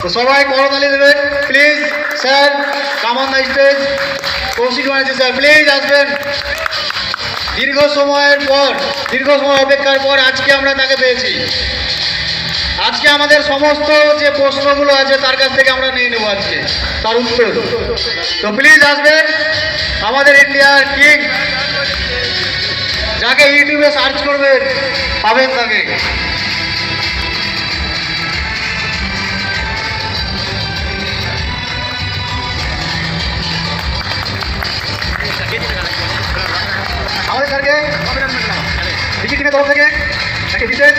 তো সবাই করতালি দেবেন please sir come on stage Koushik Banerjee sir please আসবেন। দীর্ঘ সময়ের পর, দীর্ঘ সময় অপেক্ষার পর আজকে আমরা তাকে পেয়েছি। আজকে আমাদের সমস্ত যে প্রশ্নগুলো আছে, তার কাছ থেকে আমরা নিয়ে নেব আজকে, তার উত্তর। তো প্লিজ আসবেন। আমাদের ইন্ডিয়ার কিং যাকে ইউটিউবে সার্চ করবেন পাবেন তাকে। স্যারকে বিজি টিমের তরফ থেকে একটি বিশেষ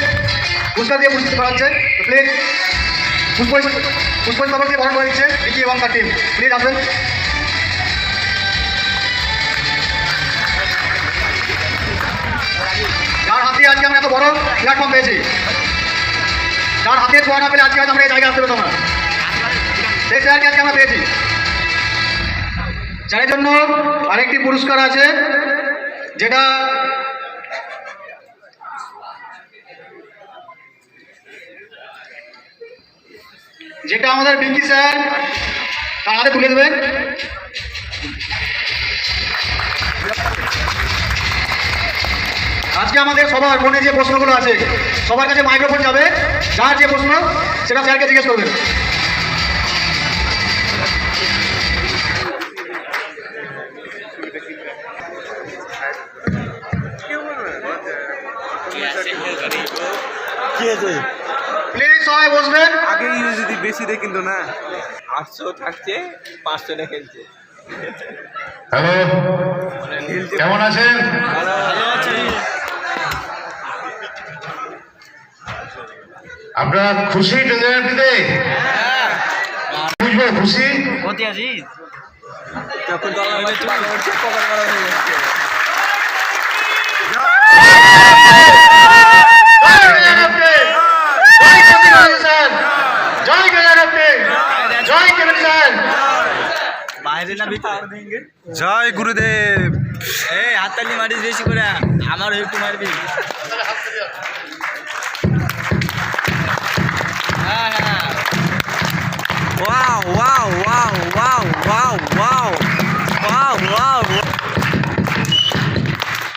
পুরস্কার দিয়ে পুরস্কৃত করা হচ্ছে প্লিজ পুষ্প পুষ্প দিয়ে বরণ করে দিচ্ছে বিকি এবং তার টিম প্লিজ আসবেন। যার হাতে আজকে আমরা এত বড় প্ল্যাটফর্ম পেয়েছি। যার হাতে ছোঁয়া না পেলে আজকে আমরা এই জায়গায় আসতে পেতাম না। সেই স্যারকে আজকে আমরা পেয়েছি। যার জন্য আরেকটি পুরস্কার আছে। যেটা যেটা আমাদের বিঙ্কি স্যার তার হাতে তুলে দেবেন। আজকে আমাদের সবার মনে যে প্রশ্নগুলো আছে, সবার কাছে মাইক্রোফোন যাবে, যার যে প্রশ্ন, সেটা স্যারকে জিজ্ঞেস করবেন। কি আছে? প্লিজ সবাই বসবেন। আগে যদি বেশি দেয় কিন্তু না। আটশো থাকছে পাঁচশো না খেলছে হ্যালো কেমন আছেন? ভালো আছি। আপনারা খুশি ট্রেজারাপিতে বুঝব খুশি? কোথায় আছিস? যখন দলা মাছ পকেট মারা হয়ে যাচ্ছে জয় ট্রেজারাপি! জয় কৌশিক ব্যানার্জি স্যার! জয় ট্রেজারাপি! জয় কেবিন স্যার! বাইরে না ভিতরে জয় গুরুদেব। এই হাততালি মারিস বেশি করে। আমার একটু মারবি। Wow wow wow wow wow wow wow wow.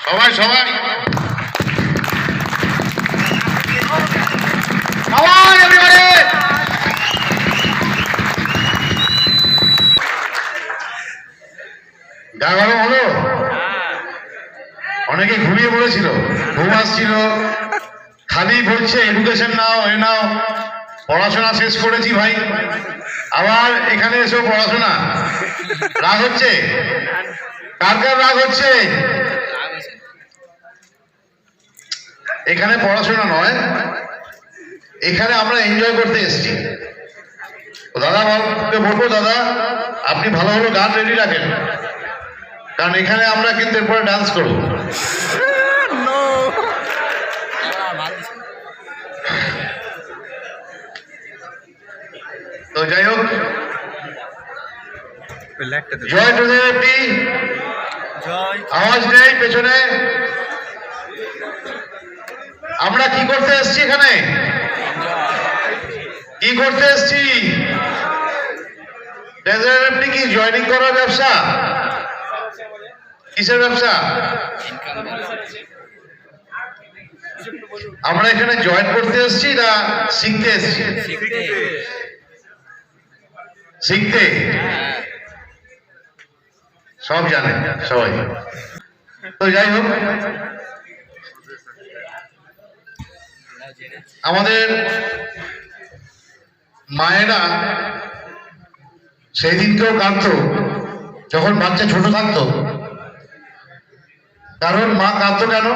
সবাই সবাই। অনেকে ঘুমিয়ে পড়েছিল, ঘুম আসছিল। খালি বলছে এডুকেশন নাও, এ নাও। পড়াশোনা শেষ করেছি ভাই। আবার এখানে এসেও পড়াশোনা। রাগ হচ্ছে? কার কার রাগ হচ্ছে? এখানে পড়াশোনা নয় এখানে আমরা এনজয় করতে এসেছি। দাদা বাবুকে বলব, দাদা, আপনি ভালো ভালো গান রেডি রাখেন। কারণ এখানে আমরা কিন্তু এরপরে ডান্স করব। তো যাই হোক, জয় টুদেবী জয় আওয়াজ নেই পেছনে। আমরা কি করতে এসেছি এখানে? কি করতে এসছি? আপনি কি জয়েনিং করার ব্যবসা? কিসের ব্যবসা? আমরা এখানে জয়েন করতে এসেছি না শিখতে এসেছি? শিখতে শিখতে? সব জানে, সবাই। তো যাই হোক। আমাদের মায়েরা সেই দিনকেও কাঁদতো, যখন বাচ্চা ছোট থাকতো। কারণ মা কাঁদতো কেন?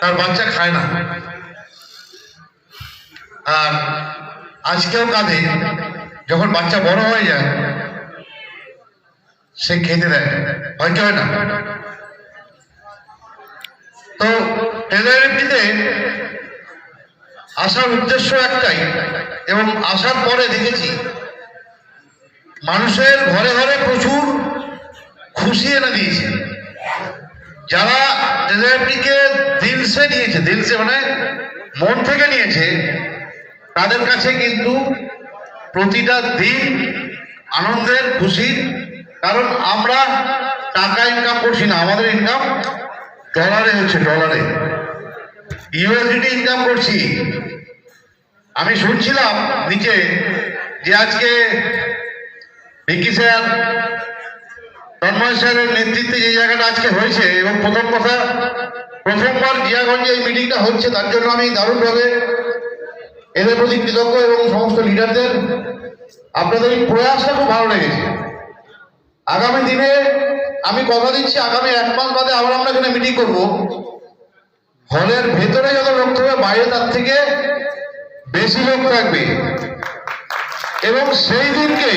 তার বাচ্চা খায় না। আর আজকেও কাঁদে, যখন বাচ্চা বড় হয়ে যায়, সে খেতে দেয়। হয় কি হয় না? তো টেলারিটিতে আসার উদ্দেশ্য একটাই, এবং আসার পরে দেখেছি, মানুষের ঘরে ঘরে প্রচুর খুশি এনে দিয়েছে। যারা টেলারিটিকে দিলসে নিয়েছে, দিলসে মানে মন থেকে নিয়েছে, তাদের কাছে কিন্তু প্রতিটা দিন আনন্দের খুশির কারণ আমরা টাকা ইনকাম করছি না, আমাদের ইনকাম ডলারে হচ্ছে ডলারে ইউএসডিটি ইনকাম করছি। আমি শুনছিলাম নিচে যে আজকে ভিকি স্যার, তন্ময় স্যারের নেতৃত্বে যে জায়গাটা আজকে হয়েছে, এবং প্রথম কথা, প্রথমবার জিয়াগঞ্জে এই মিটিংটা হচ্ছে, তার জন্য আমি দারুণভাবে এদের প্রতি কৃতজ্ঞ এবং সমস্ত লিডারদের আপনাদের এই প্রয়াসটা খুব ভালো লেগেছে। আগামী দিনে আমি কথা দিচ্ছি, আগামী এক মাস বাদে আবার আমরা এখানে মিটিং করব। হলের ভেতরে যত লোক থাকবে, বাইরে তার থেকে বেশি লোক থাকবে। এবং সেই দিনকে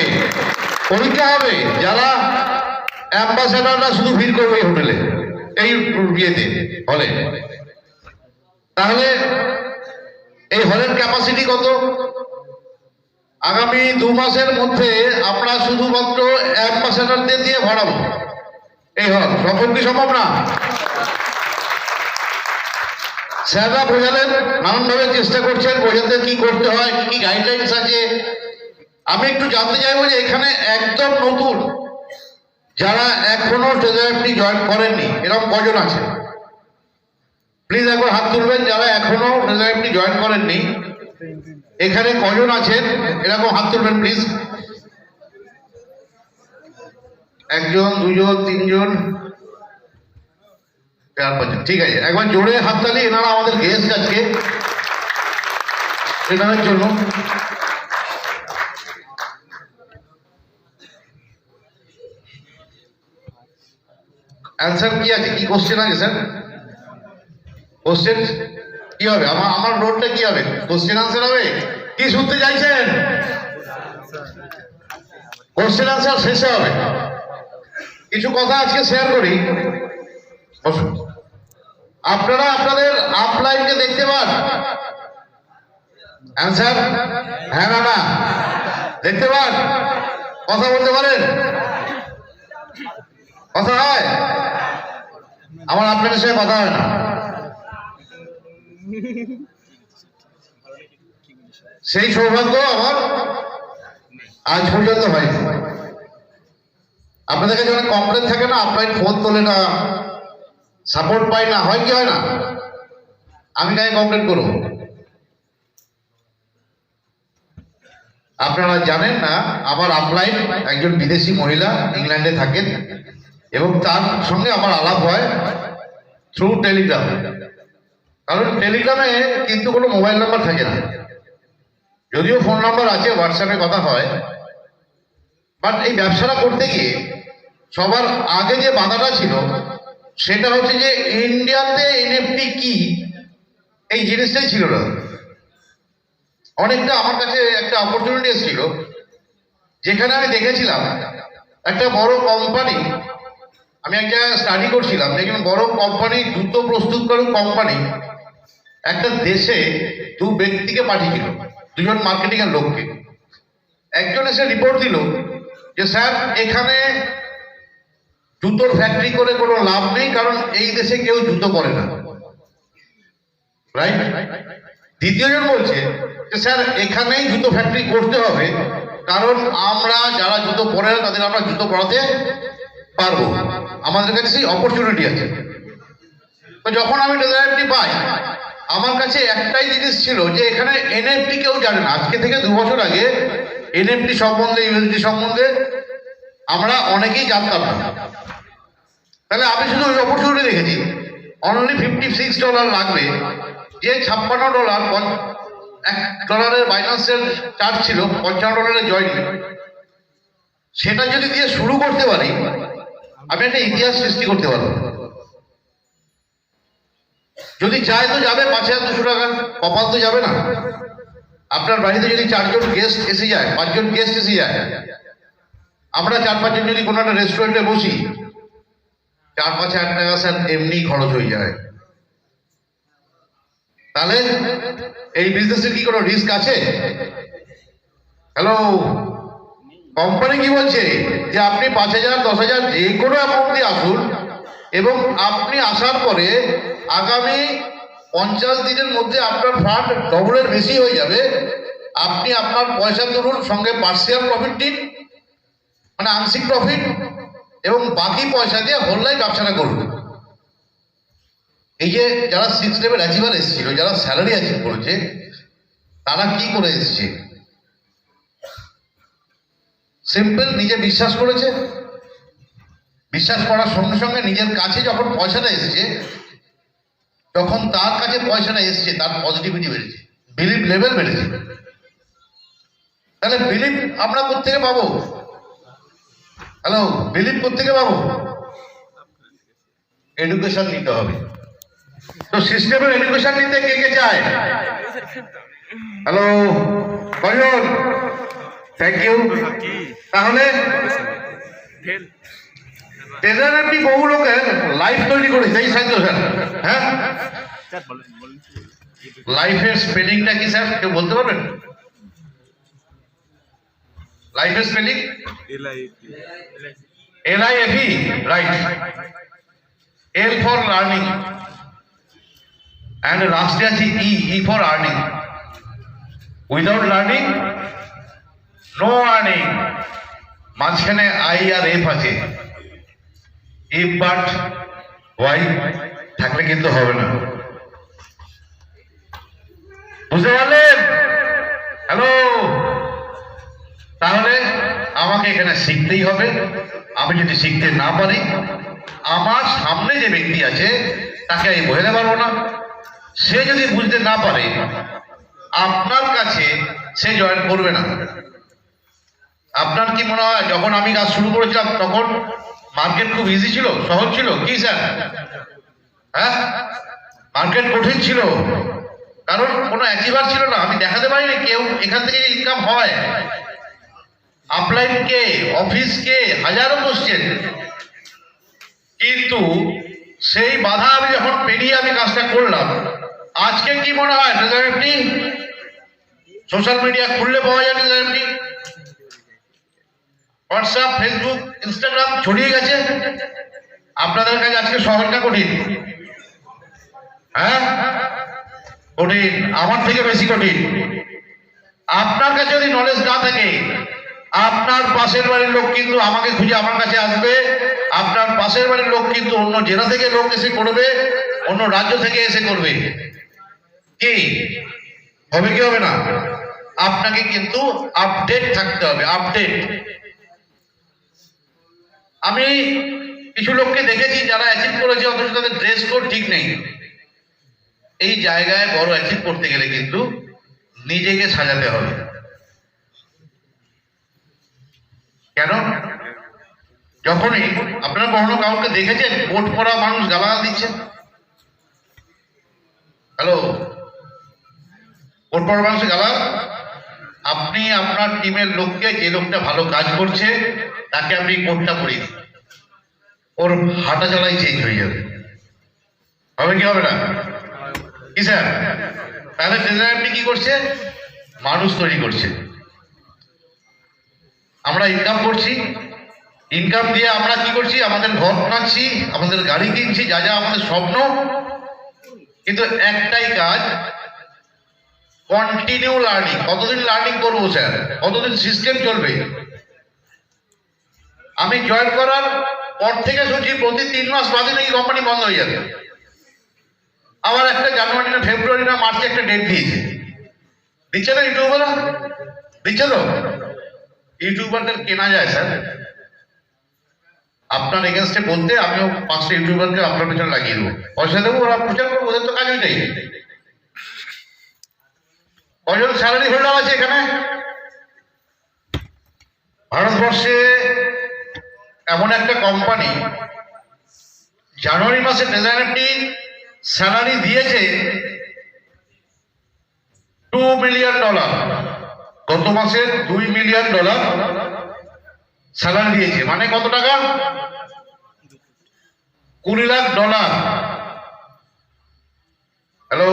পরীক্ষা হবে যারা অ্যাম্বাসেডাররা শুধু ভিড় করবে এই হোটেলে, এই বিয়েতে হলে। তাহলে এই হলের ক্যাপাসিটি কত? আগামী দু মাসের মধ্যে আমরা শুধুমাত্র অ্যাম্বাসেডারদের দিয়ে ভরাবো। এই হল সম্ভব কি সম্ভব না? স্যাররা বোঝালেন নানানভাবে চেষ্টা করছেন, বোঝাতে কি করতে হয়, কি কি গাইডলাইন্স আছে। আমি একটু জানতে চাইব যে এখানে একদম নতুন যারা এখনও টেলিগ্রামটি জয়েন করেননি, এরকম কজন আছে প্লিজ একবার হাত তুলবেন, যারা এখনও টেলিগ্রামটি জয়েন করেননি, এখানে কজন আছেন? এরকম হাত তুলবেন প্লিজ একজন, দুজন, তিনজন। চার পাঁচজন ঠিক আছে, একবার জোরে হাততালি এনারা আমাদের গেস্ট আজকে। এনাদের জন্য। অ্যান্সার কি আছে? কি কোশ্চেন আছে স্যার কোশ্চেন কি হবে? আমার আমার রোডটা কি হবে? কোশ্চেন আনসার হবে? কি শুনতে চাইছেন? কোশ্চেন আনসার শেষে হবে। কিছু কথা আজকে শেয়ার করি। বসুন। আপনারা আপনাদের আপলাইনকে দেখতে পান? অ্যান্সার হ্যাঁ না না। দেখতে পান? কথা বলতে পারেন? কথা হয়? আমার আপনাদের সঙ্গে কথা হয় না। সেই সৌভাগ্য আমার আজ পর্যন্ত হয়নি। আপনাদের কাছে অনেক কমপ্লেন থাকে না? আপনার ফোন তোলে না। সাপোর্ট পাই না, হয় কি হয় না? আমি কাকে কমপ্লেন করব? আপনারা জানেন না, আমার আপলাইন একজন বিদেশি মহিলা ইংল্যান্ডে থাকেন এবং তার সঙ্গে আমার আলাপ হয় থ্রু টেলিগ্রাম কারণ টেলিগ্রামে কিন্তু কোনো মোবাইল নাম্বার থাকে না। যদিও ফোন নাম্বার আছে হোয়াটসঅ্যাপে কথা হয়। বাট এই ব্যবসাটা করতে গিয়ে সবার আগে যে বাধাটা ছিল সেটা হচ্ছে যে ইন্ডিয়াতে এনএফটি কি? এই জিনিসটাই ছিল না। অনেকটা আমার কাছে একটা অপরচুনিটি এসেছিল, যেখানে আমি দেখেছিলাম একটা বড় কোম্পানি আমি একটা স্টাডি করছিলাম দেখুন বড় কোম্পানি জুতো প্রস্তুতকারক কোম্পানি একটা দেশে দু ব্যক্তিকে পাঠিয়েছিল, দুজন মার্কেটিং এর লোককে। একজন এসে রিপোর্ট দিল যে, স্যার, এখানে জুতোর ফ্যাক্টরি করে কোনো লাভ নেই, কারণ এই দেশে কেউ জুতো করে না। রাইট দ্বিতীয়জন বলছে যে, স্যার, এখানেই জুতো ফ্যাক্টরি করতে হবে, কারণ আমরা যারা জুতো পরে না, তাদের আমরা জুতো পরাতে পারব। আমাদের কাছে সেই অপরচুনিটি আছে। তো যখন আমি ডেজায়ারটি পাই, আমার কাছে একটাই জিনিস ছিল যে, এখানে এনএফটি কেউ জানে না। আজকে থেকে দু বছর আগে এনএফটি সম্বন্ধে ইউএসডি সম্বন্ধে আমরা অনেকেই জানতাম না। তাহলে আমি শুধু ওই অপরচুনিটি দেখেছি। অনলি ফিফটি সিক্স ডলার লাগবে। যে ছাপ্পান্ন ডলার এক ডলারের বাইন্যান্সের চার্জ ছিল, পঞ্চান্ন ডলারের জয়েন সেটা যদি দিয়ে শুরু করতে পারি, আমি একটা ইতিহাস সৃষ্টি করতে পারব। যদি চায় তো যাবে, পাঁচ হাজার দুশো টাকা, কপাল তো যাবে না। আপনার বাড়িতে যদি চারজন গেস্ট এসে যায়, পাঁচজন গেস্ট এসে যায়, আমরা চার পাঁচজন যদি কোনো একটা রেস্টুরেন্টে বসি চার পাঁচ হাজার টাকা স্যার এমনি খরচ হয়ে যায়। তাহলে এই বিজনেসের কি কোনো রিস্ক আছে? হ্যালো কোম্পানি কি বলছে? যে আপনি পাঁচ হাজার, দশ হাজার যে কোনো অ্যামাউন্ট দিয়ে আসুন এবং আপনি আসার পরে আগামী পঞ্চাশ দিনের মধ্যে আপনার ফান্ড ডবলের বেশি হয়ে যাবে। আপনি আপনার পয়সা তুলুন, সঙ্গে পার্সিয়াল প্রফিট দিন। মানে আংশিক প্রফিট এবং বাকি পয়সা দিয়ে হোল্লাই ব্যবসাটা করুন এই যে যারা সিক্স লেভেল অ্যাচিভার এসেছিল, যারা স্যালারি অ্যাচিভ করেছে, তারা কি করে এসেছে? সিম্পল নিজে বিশ্বাস করেছে। বিশ্বাস করার সঙ্গে সঙ্গে নিজের কাছে যখন পয়সাটা এসেছে, তখন তার কাছে পয়সাটা এসেছে, তার পজিটিভিটি বেড়েছে বিলিভ লেভেল বেড়েছে। তাহলে বিলিভ আমরা কোথেকে পাবো? হ্যালো বিলিভ কোথেকে পাবো এডুকেশন নিতে হবে। তো সিস্টেমের এডুকেশন নিতে কে কে চায়? হ্যালো কয়জন থ্যাংক ইউ তাহলে? ট্রেজার আপনি বহু লোকের লাইফ তৈরি করেছে, এই সাহায্য স্যার। হ্যাঁ? লাইফের স্পেলিংটা কি, স্যার? কেউ বলতে পারবেন? লাইফের spelling L I F E right L for learning and লাস্টে আছে E E for earning without learning no earning মাঝখানে আই আর এফ আছে। ইফ বাট ওয়াই থাকলে কিন্তু হবে না। বুঝতে পারলেন? হ্যালো তাহলে আমাকে এখানে শিখতেই হবে। আমি যদি শিখতে না পারি, আমার সামনে যে ব্যক্তি আছে, তাকে আমি বোঝাতে পারব না। সে যদি বুঝতে না পারে, আপনার কাছে সে জয়েন করবে না। আপনার কি মনে হয়, যখন আমি কাজ শুরু করেছিলাম, তখন মার্কেট খুব ইজি ছিল, সহজ ছিল? কি স্যার? হ্যাঁ? মার্কেট কঠিন ছিল। কারণ কোনো অ্যাচিভার ছিল না। আমি দেখাতে পারিনি, কেউ এখান থেকে ইনকাম হয়। আপলাইন কে অফিস কে, হাজারো কোশ্চেন কিন্তু সেই বাধা আমি যখন পেরিয়ে আমি কাজটা করলাম, আজকে কি মনে হয় আপনি সোশ্যাল মিডিয়া খুললে পাওয়া যায় আপনি হোয়াটসঅ্যাপ ফেসবুক ইনস্টাগ্রাম ছড়িয়ে গেছে? আপনাদের কাছে আজকে শহরটা কঠিন। হ্যাঁ? কঠিন, আমার থেকে বেশি কঠিন। আপনার কাছে যদি নলেজ না থাকে আপনার পাশের বাড়ির লোক কিন্তু আমাকে খুঁজে আমার কাছে আসবে। আপনার পাশের বাড়ির লোক কিন্তু অন্য জেলা থেকে লোক এসে করবে অন্য রাজ্য থেকে এসে করবে। কি? হবে কি হবে না? আপনাকে কিন্তু আপডেট থাকতে হবে আপডেট আমি কিছু লোককে দেখেছি যারা অ্যাচিভ করেছে, অথচ তাদের ড্রেস কোড ঠিক নেই। এই জায়গায় বড় অ্যাচিভ করতে গেলে কিন্তু নিজেকে সাজাতে হবে। কেন? যখনই আপনারা কখনো কাউকে দেখেছেন কোট পরা মানুষ গালাগাল দিচ্ছে? হ্যালো? কোট পরা মানুষ গালাগাল আপনি আপনার টিমের লোককে যে লোকটা ভালো কাজ করছে, তাকে আপনি কোটটা পরিয়ে দিন। ওর হাঁটা চালাই চেঞ্জ হয়ে যাবে। হবে কি হবে না? কি স্যার? তাহলে আপনি কি করছে মানুষ তৈরি করছে আমরা ইনকাম করছি। ইনকাম দিয়ে আমরা কি করছি? আমাদের ঘর বানাচ্ছি, আমাদের গাড়ি কিনছি, যা যা আমাদের স্বপ্ন। কিন্তু একটাই কাজ কন্টিনিউ লার্নিং কতদিন লার্নিং করব, স্যার? কতদিন সিস্টেম চলবে? আমি জয়েন করার পর থেকে শুনছি প্রতি তিন মাস বাদে নাকি কোম্পানি বন্ধ হয়ে যাবে। আবার একটা জানুয়ারি না, ফেব্রুয়ারি না, মার্চে একটা ডেট দিয়েছে। দিচ্ছে না ইউটিউবাররা? দিচ্ছে তো? ইউটিউবারদের কেনা যায়, স্যার। আপনার এগেনস্টে বলতে আমিও পাঁচটা ইউটিউবারকে আপনার পেছনে লাগিয়ে দেবো। পয়সা দেবো, ওরা প্রচার করব, ওদের তো কাজ ওইটাই কজন স্যালারি হোল্ডার আছে এখানে? ভারতবর্ষে এমন একটা কোম্পানি জানুয়ারি মাসে ডেজাইনারটি স্যালারি দিয়েছে টু মিলিয়ন ডলার গত মাসে দুই মিলিয়ন ডলার স্যালারি দিয়েছে। মানে কত টাকা? কুড়ি লাখ ডলার। হ্যালো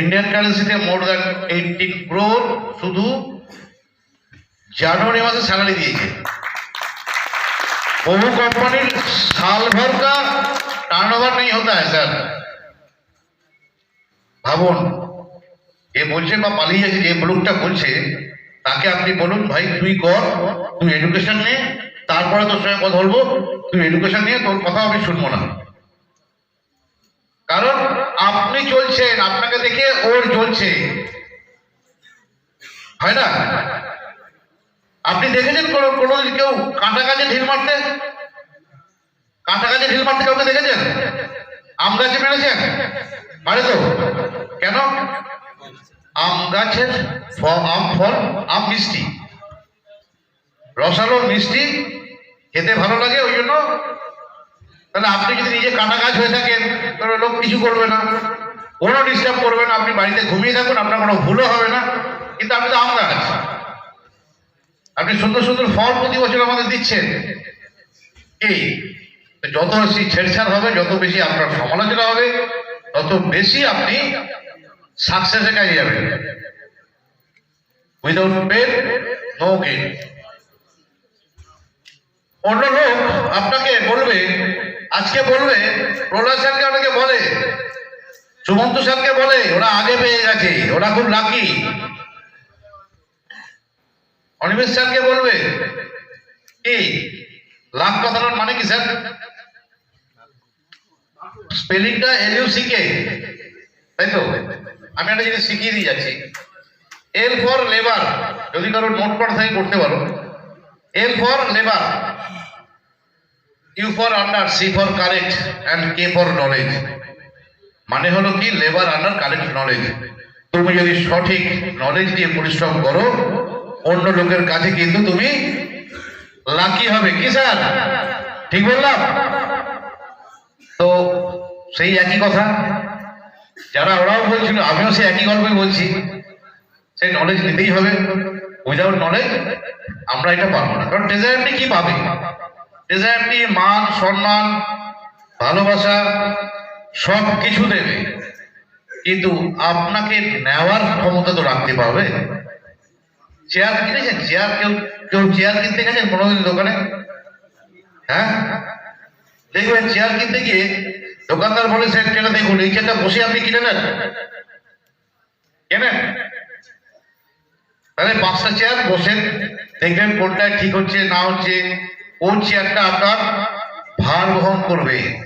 ইন্ডিয়ান কারেন্সিতে মোর দ্যান এইটিন ক্রোর শুধু জানুয়ারি মাসে স্যালারি দিয়েছে। বহু কোম্পানির সাল ভর কা টার্ন ওভার নেই হতা হ্যাঁ স্যার। ভাবুন। যে বলছে বা পালিয়ে যে লোকটা বলছে, তাকে আপনি বলুন, ভাই, তুই কর, তুই এডুকেশন নে, তারপরে তোর সঙ্গে কথা বলব, তুই এডুকেশন নিয়ে তোর কথা আমি শুনব না। কারণ আপনি চলছেন, আপনাকে দেখে ওর চলছে। হয় না? আপনি দেখেছেন কোনো, কোনোদিন কেউ কাঁটা গাছে ঢিল মারতে? কাঁটা গাছে ঢিল মারতে কাউকে দেখেছেন? আম গাছে মেরেছেন? মারে তো? কেন আম গাছের আম ফল, আম মিষ্টি। রসালো মিষ্টি খেতে ভালো লাগে, ওই জন্য তাহলে আপনি যদি নিজে কাঁটা গাছ হয়ে থাকেন, তাহলে লোক কিছু করবে না। কোনো ডিস্টার্ব করবে না, আপনি বাড়িতে ঘুমিয়ে থাকুন, আপনার কোনো ভুলও হবে না, কিন্তু আপনি তো আম গাছ। আপনি সুন্দর সুন্দর ফল প্রতি বছর আমাদের দিচ্ছেন। এই যত বেশি ছেড়ছাড় হবে, যত বেশি আপনার সমালোচনা হবে, তত বেশি আপনি সাকসেসে কাজে যাবে। উইদাউট পেন নো গেন অন্য লোক আপনাকে বলবে, আজকে বলবে, প্রহ্লাদ স্যারকে আপনাকে বলে, সুমন্ত স্যারকে বলে, ওরা আগে পেয়ে গেছে, ওরা খুব লাকি অনিমেষ স্যারকে বলবে, কি? লাখ কথাটার মানে কি স্যার? স্পেলিংটা এল ইউ সিকে তাই তো? আমি একটা জিনিস শিখিয়ে দিয়ে যাচ্ছি। এল ফর লেবার যদি কারও নোট করা থাকে করতে পারো। L for labour U for under C for correct and K for knowledge মানে হলো কি? লেবার আন্ডার কারেক্ট নলেজ তুমি যদি সঠিক নলেজ দিয়ে পরিশ্রম করো, অন্য লোকের কাছে কিন্তু তুমি লাকি হবে। কি স্যার? ঠিক বললাম? তো সেই একই কথা। যারা ওরাও বলছিল, আমিও সেই একই গল্পই বলছি, সেই নলেজ নিতেই হবে। উইদাউট নলেজ আমরা এটা পারব না। কারণ ডেজায়ারটি কি পাবে? ডেজায়ারটি মান, সম্মান, ভালোবাসা সব কিছু দেবে। কিন্তু আপনাকে নেওয়ার ক্ষমতা তো রাখতে পারবে। চেয়ার কিনেছেন? চেয়ার কেউ কেউ চেয়ার কিনতে গেছেন কোনোদিন দোকানে? হ্যাঁ? দেখবেন চেয়ার কিনতে গিয়ে দোকানদার বলে সেট কেটে দেখুন, এই চেয়ারটা বসে আপনি কিনে নেন। কেনেন? তাহলে পাঁচটা চেয়ার বসেন। দেখবেন কোনটা ঠিক হচ্ছে, না হচ্ছে, কোন চেয়ারটা আপনার ভার বহন করবে।